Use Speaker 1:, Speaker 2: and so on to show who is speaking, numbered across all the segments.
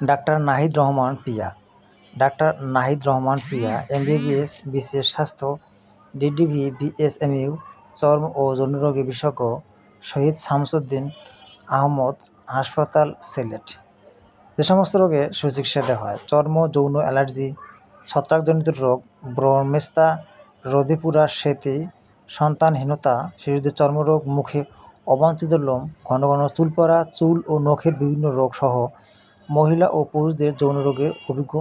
Speaker 1: Doctor Nahid Rahman Piya doctor Nahid Rahman Piya MBBS বিশেষ স্বাস্থ্য, DDV, BSMU, চর্ম ও যৌনরোগী বিশেষজ্ঞ শহীদ শামসুদ্দিন আহমদ হাসপাতাল সিলেট। যে সমস্ত রোগে সুচিকিৎসা দেওয়া হয়, চর্ম, যৌন অ্যালার্জি, ছত্রাকজনিত রোগ, ব্রহ্মেস্তা, রোদিপুরা সেতি, সন্তানহীনতা, শিশুদের চর্মরোগ, মুখে অবাঞ্ছিত লোম, ঘন ঘন চুল পড়া চুল ও নখের বিভিন্ন রোগ সহ মহিলা ও পুরুষদের যৌন রোগের অভিজ্ঞ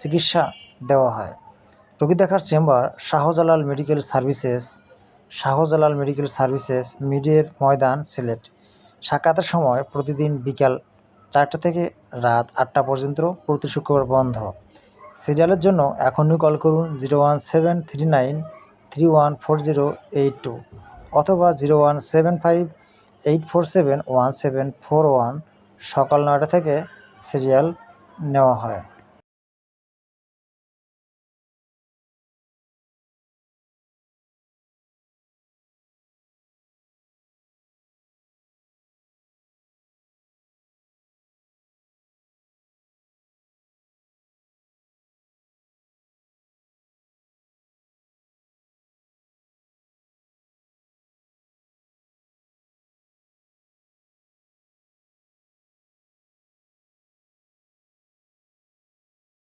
Speaker 1: চিকিৎসা দেওয়া হয়। রোগী দেখার chamber Shahjalal medical services, Shahjalal medical services, মিডের ময়দান, সিলেট। সাক্ষাতের সময় প্রতিদিন বিকাল চারটা থেকে রাত আটটা পর্যন্ত প্রতি শুক্রবার বন্ধ। সিরিয়ালের জন্য এখনই কল করুন zero one seven three nine three one four zero eight two অথবা zero one seven five eight four seven one seven four one সকাল নয়টা থেকে সিরিয়াল নেওয়া হয়